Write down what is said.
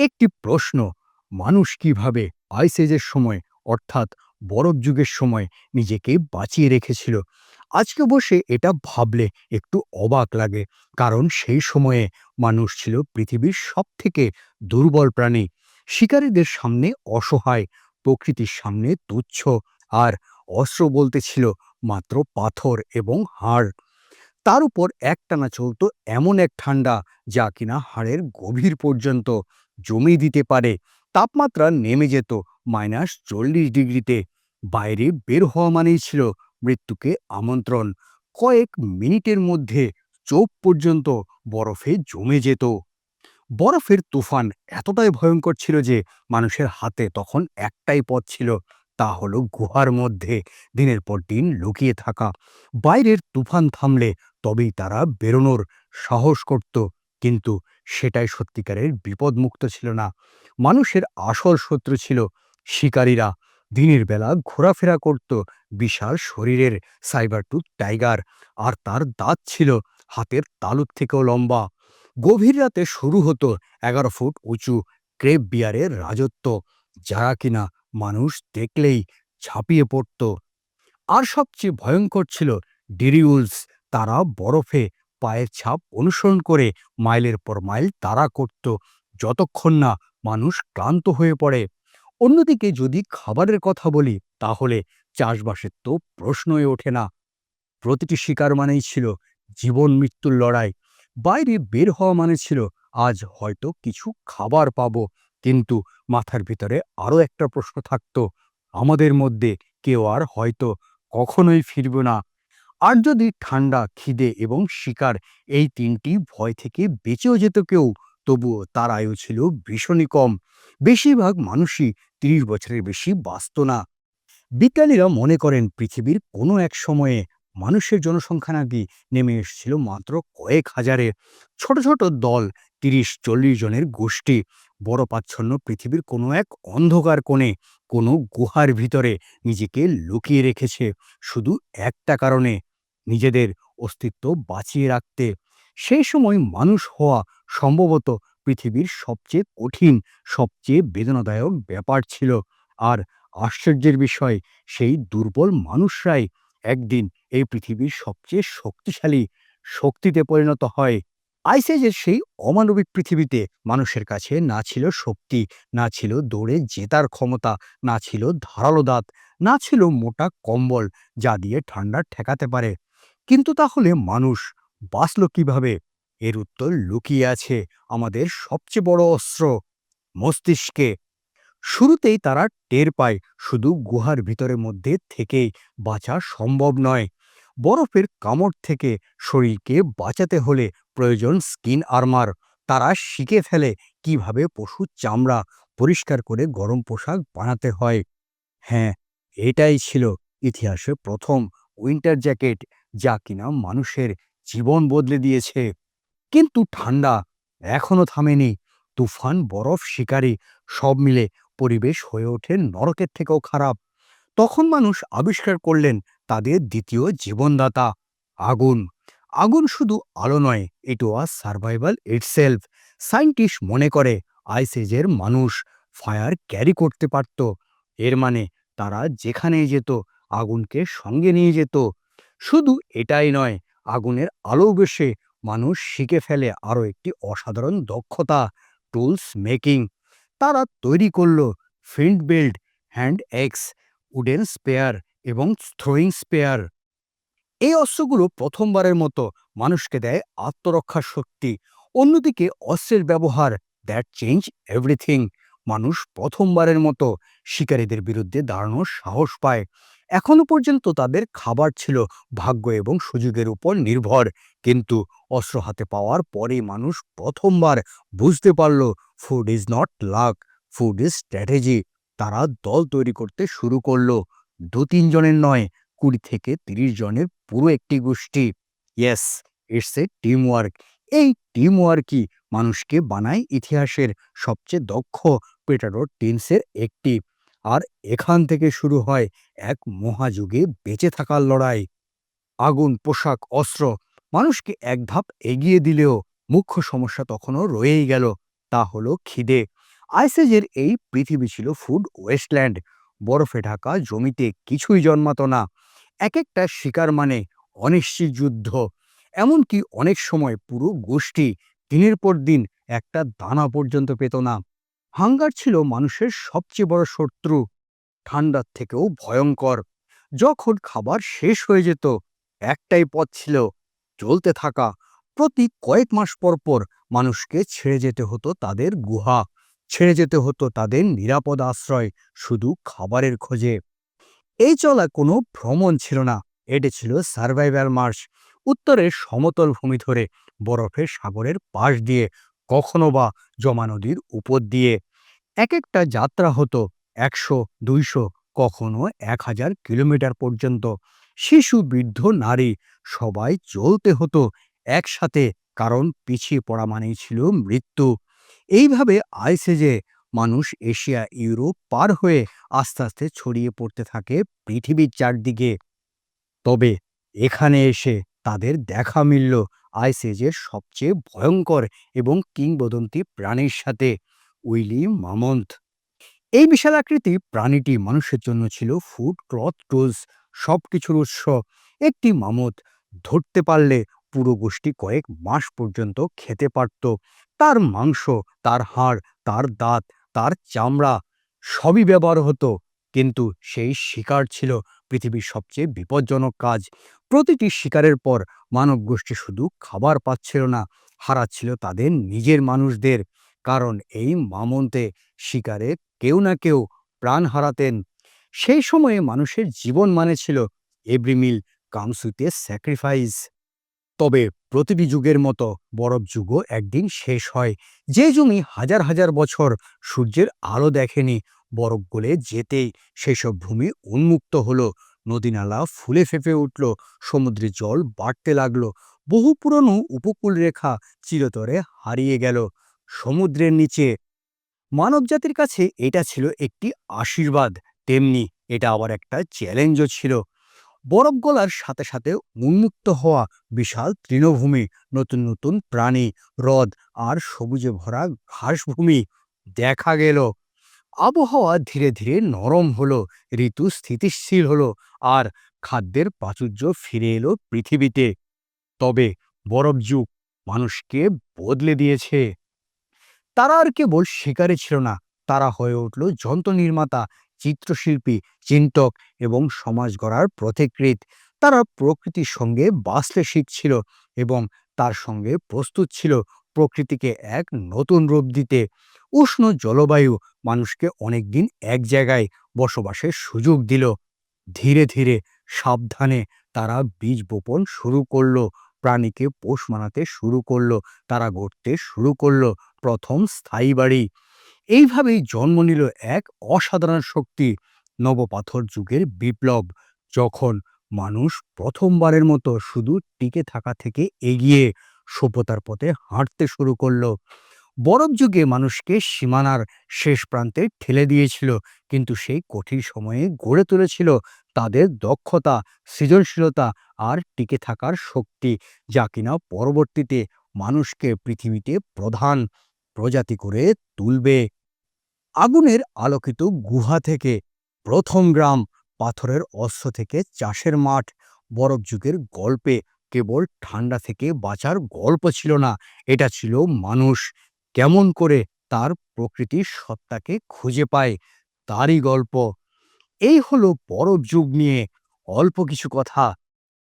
একটি প্রশ্ন, মানুষ কীভাবে আইসেজের সময় অর্থাৎ বরফ যুগের সময় নিজেকে বাঁচিয়ে রেখেছিল? আজকে বসে এটা ভাবলে একটু অবাক লাগে, কারণ সেই সময়ে মানুষ ছিল পৃথিবীর সবথেকে দুর্বল প্রাণী। শিকারীদের সামনে অসহায়, প্রকৃতির সামনে তুচ্ছ আর অস্ত্র বলতে ছিল মাত্র পাথর এবং হাড়। তার উপর একটানা চলতো এমন এক ঠান্ডা, যা কিনা হাড়ের গভীর পর্যন্ত। জমে দিতে পারে। তাপমাত্রা নেমে যেত, মাইনাস চল্লিশ ডিগ্রিতে। বাইরে বের হওয়া মানেই ছিল মৃত্যুকে আমন্ত্রণ। কয়েক মিনিটের মধ্যে চোখ পর্যন্ত বরফে জমে যেত। বরফের তুফান এতটাই ভয়ঙ্কর ছিল যে মানুষের হাতে তখন একটাই পথ ছিল, তা হলো গুহার মধ্যে দিনের পর দিন লুকিয়ে থাকা। বাইরের তুফান থামলে তবেই তারা বেরোনোর সাহস করত। কিন্তু সেটাই সত্যিকারের বিপদমুক্ত ছিল না। মানুষের আসল শত্রু ছিল শিকারীরা। দিনের বেলা ঘোরাফেরা করত বিশাল শরীরের সাইবারটুথ টাইগার আর তার দাঁত ছিল হাতের তালুর থেকেও লম্বা। গভীর রাতে শুরু হতো এগারো ফুট উঁচু ক্রেপ বিয়ারের রাজত্ব, যারা কিনা মানুষ দেখলেই ঝাঁপিয়ে পড়ত। আর সবচেয়ে ভয়ঙ্কর ছিল ডিরিউলস, তারা বরফে পায়ের ছাপ অনুসরণ করে মাইলের পর মাইল তাড়া করত, যতক্ষণ না মানুষ ক্লান্ত হয়ে পড়ে। অন্যদিকে যদি খাবারের কথা বলি, তাহলে চাষবাসের তো প্রশ্নই ওঠে না। প্রতিটি শিকার মানেই ছিল জীবন মৃত্যুর লড়াই। বাইরে বের হওয়া মানে ছিল, আজ হয়তো কিছু খাবার পাব। কিন্তু মাথার ভিতরে আরও একটা প্রশ্ন থাকত, আমাদের মধ্যে কেউ আর হয়তো কখনোই ফিরব না। আর যদি ঠান্ডা, খিদে এবং শিকার এই তিনটি ভয় থেকে বেঁচেও যেত কেউ, তবুও তার আয়ু ছিল ভীষণই কম। বেশিরভাগ মানুষই তিরিশ বছরের বেশি বাঁচত না। বিজ্ঞানীরা মনে করেন পৃথিবীর কোনো এক সময়ে মানুষের জনসংখ্যা নাকি নেমে এসেছিল মাত্র কয়েক হাজারে। ছোট ছোট দল, তিরিশ, চল্লিশ জনের গোষ্ঠী বরফাচ্ছন্ন পৃথিবীর কোনো এক অন্ধকার কোণে, কোনো গুহার ভিতরে নিজেকে লুকিয়ে রেখেছে। শুধু একটা কারণে নিজেদের অস্তিত্ব বাঁচিয়ে রাখতে। সেই সময় মানুষ হওয়া সম্ভবত পৃথিবীর সবচেয়ে কঠিন, সবচেয়ে বেদনাদায়ক ব্যাপার ছিল। আর আশ্চর্যের বিষয়, সেই দুর্বল মানুষরাই একদিন এই পৃথিবীর সবচেয়ে শক্তিশালী শক্তিতে পরিণত হয়। আইসেজের সেই অমানবিক পৃথিবীতে মানুষের কাছে না ছিল শক্তি, না ছিল দৌড়ে জেতার ক্ষমতা, না ছিল ধারালো দাঁত, না ছিল মোটা কম্বল যা দিয়ে ঠান্ডা ঠেকাতে পারে। কিন্তু তাহলে মানুষ বাঁচল কীভাবে? এর উত্তর লুকিয়ে আছে আমাদের সবচেয়ে বড় অস্ত্র, মস্তিষ্কে। শুরুতেই তারা টের পায়, শুধু গুহার ভিতরের মধ্যে থেকেই বাঁচা সম্ভব নয়। বরফের কামড় থেকে শরীরকে বাঁচাতে হলে প্রয়োজন স্কিন আর্মার। তারা শিখে ফেলে কীভাবে পশুর চামড়া পরিষ্কার করে গরম পোশাক বানাতে হয়। হ্যাঁ এটাই ছিল ইতিহাসে প্রথম উইন্টার জ্যাকেট। যা কিনা মানুষের জীবন বদলে দিয়েছে। কিন্তু ঠান্ডা এখনও থামেনি। তুফান, বরফ, শিকারী সব মিলে পরিবেশ হয়ে ওঠে নরকের থেকেও খারাপ। তখন মানুষ আবিষ্কার করলেন তাদের দ্বিতীয় জীবনদাতা, আগুন। আগুন শুধু আলো নয় it was survival itself scientist মনে করে আইসেজের মানুষ ফায়ার ক্যারি করতে পারত। এর মানে তারা যেখানেই যেত, আগুনকে সঙ্গে নিয়ে যেত। শুধু এটাই নয়, আগুনের আলো বেশে মানুষ শিখে ফেলে আরও একটি অসাধারণ দক্ষতা, টুলস মেকিং। তারা তৈরি করল field belt hand axe, wooden spear এবং থ্রোয়িং স্পেয়ার। এই অস্ত্রগুলো প্রথমবারের মতো মানুষকে দেয় আত্মরক্ষার শক্তি। অন্যদিকে অস্ত্রের ব্যবহার, দ্যাট চেঞ্জ এভরিথিং। মানুষ প্রথমবারের মতো শিকারীদের বিরুদ্ধে দাঁড়ানোর সাহস পায়। এখনও পর্যন্ত তাদের খাবার ছিল ভাগ্য এবং সুযোগের উপর নির্ভর। কিন্তু অস্ত্র হাতে পাওয়ার পরে মানুষ প্রথমবার বুঝতে পারল food is not luck food is strategy তারা দল তৈরি করতে শুরু করল। দু তিনজনের নয়, কুড়ি থেকে তিরিশ জনের পুরো একটি গোষ্ঠী। Yes it's a team work এই টিম ওয়ার্কই মানুষকে বানায় ইতিহাসের সবচেয়ে দক্ষ পেটাডোর টিমসের একটি। আর এখান থেকে শুরু হয় এক মহাযুগে বেঁচে থাকার লড়াই। আগুন, পোশাক, অস্ত্র মানুষকে এক ধাপ এগিয়ে দিলেও মুখ্য সমস্যা তখনও রয়েই গেল, তা হলো খিদে। আইসেজের এই পৃথিবী ছিল ফুড ওয়েস্টল্যান্ড। বরফে ঢাকা জমিতে কিছুই জন্মাতো না। এক একটা শিকার মানে অনিশ্চিত যুদ্ধ। এমনকি অনেক সময় পুরো গোষ্ঠী দিনের পর দিন একটা দানা পর্যন্ত পেত না। হাঙ্গার ছিল মানুষের সবচেয়ে বড় শত্রু। ঠান্ডার থেকেও ভয়ঙ্কর। যখন খাবার শেষ হয়ে যেত, একটাই পথ ছিল চলতে থাকা। প্রতি কয়েক মাস পর পর মানুষকে ছেড়ে যেতে হতো তাদের গুহা, ছেড়ে যেতে হতো তাদের নিরাপদ আশ্রয়, শুধু খাবারের খোঁজে। এই চলা কোনো ভ্রমণ ছিল না। এটি ছিল সার্ভাইভাল মার্চ, উত্তরের সমতল ভূমি ধরে বরফের সাগরের পাশ দিয়ে কখনো বা জমা নদীর উপর দিয়ে। এক একটা যাত্রা হতো একশো, দুইশো, কখনো এক হাজার কিলোমিটার পর্যন্ত। শিশু, বৃদ্ধ, নারী সবাই চলতে হতো একসাথে কারণ পিছিয়ে পড়া মানেই ছিল মৃত্যু। এইভাবে আইসেজে মানুষ এশিয়া, ইউরোপ পার হয়ে আস্তে আস্তে ছড়িয়ে পড়তে থাকে পৃথিবীর চারদিকে। তবে এখানে এসে তাদের দেখা মিলল আইসেজের সবচেয়ে ভয়ঙ্কর এবং কিংবদন্তি প্রাণীর সাথে, উইলি মামন্থ। এই বিশাল আকৃতি প্রাণীটি মানুষের জন্য ছিল ফুড ক্লথ টুলস, সবকিছুর উৎস। একটি মামত ধরতে পারলে পুরো গোষ্ঠী কয়েক মাস পর্যন্ত খেতে পারত। তার মাংস, তার হাড়, তার দাঁত, তার চামড়া সবই ব্যবহার হতো, কিন্তু সেই শিকার ছিল পৃথিবীর সবচেয়ে বিপজ্জনক কাজ। প্রতিটি শিকারের পর মানব গোষ্ঠী শুধু খাবার পাচ্ছিল না, হারাচ্ছিল তাদের নিজের মানুষদের। কারণ এই মামন্তে শিকারে কেউ না কেউ প্রাণ হারাতেন। সেই সময়ে মানুষের জীবন মানে ছিল এভরি মিল কামসুইতে স্যাক্রিফাইস। তবে প্রতিটি যুগের মতো বরফ যুগও একদিন শেষ হয়। যে জমি হাজার হাজার বছর সূর্যের আলো দেখেনি, বরফ গলে যেতেই সেসব ভূমি উন্মুক্ত হলো। নদীনালা ফুলে ফেঁপে উঠল সমুদ্রের জল বাড়তে লাগল। বহু পুরনো উপকূল রেখা চিরতরে হারিয়ে গেল। সমুদ্রের নিচে মানবজাতির কাছে এটা ছিল একটি আশীর্বাদ। তেমনি এটা আবার একটা চ্যালেঞ্জও ছিল। বরফ গলার সাথে সাথে উন্মুক্ত হওয়া বিশাল তৃণভূমি, নতুন নতুন প্রাণী, হ্রদ আর সবুজে ভরা ঘাসভূমি দেখা গেল। আবহাওয়া ধীরে ধীরে নরম হলো, ঋতু স্থিতিশীল হলো আর খাদ্যের প্রাচুর্য ফিরে এলো পৃথিবীতে। তবে বরফ যুগ মানুষকে বদলে দিয়েছে। তারা আর কেবল শিকারে ছিল না, তারা হয়ে উঠল যন্ত্র নির্মাতা চিত্রশিল্পী চিন্তক এবং সমাজ গড়ার প্রতিকৃত। তারা প্রকৃতির সঙ্গে বাঁচতে শিখছিল এবং তার সঙ্গে প্রস্তুত ছিল প্রকৃতিকে এক নতুন রূপ দিতে। উষ্ণ জলবায়ু মানুষকে অনেকদিন এক জায়গায় বসবাসের সুযোগ দিল। ধীরে ধীরে সাবধানে তারা বীজ বপন শুরু করল, প্রাণীকে পোষ মানাতে শুরু করল, তারা গড়তে শুরু করল, প্রথম স্থায়ী বাড়ি। এইভাবেই জন্ম নিল এক অসাধারণ শক্তি। নবপাথর যুগের বিপ্লব, যখন মানুষ প্রথমবারের মতো শুধু টিকে থাকা থেকে এগিয়ে সভ্যতার পথে হাঁটতে শুরু করল। বরফ যুগে মানুষকে সীমানার শেষ প্রান্তে ঠেলে দিয়েছিল, কিন্তু সেই কঠিন সময়ে গড়ে তুলেছিল তাদের দক্ষতা, সৃজনশীলতা আর টিকে থাকার শক্তি, যা কিনা পরবর্তীতে মানুষকে পৃথিবীতে প্রধান প্রজাতি করে তুলবে। আগুনের আলোকিত গুহা থেকে প্রথম গ্রাম পাথরের অস্ত্র থেকে চাষের মাঠ। বরফ যুগের গল্পে কেবল ঠান্ডা থেকে বাঁচার গল্প ছিল না, এটা ছিল মানুষ। কেমন করে তার প্রকৃতির সত্তাকে খুঁজে পায়, তারই গল্প। এই হলো বরফ যুগ নিয়ে। অল্প কিছু কথা।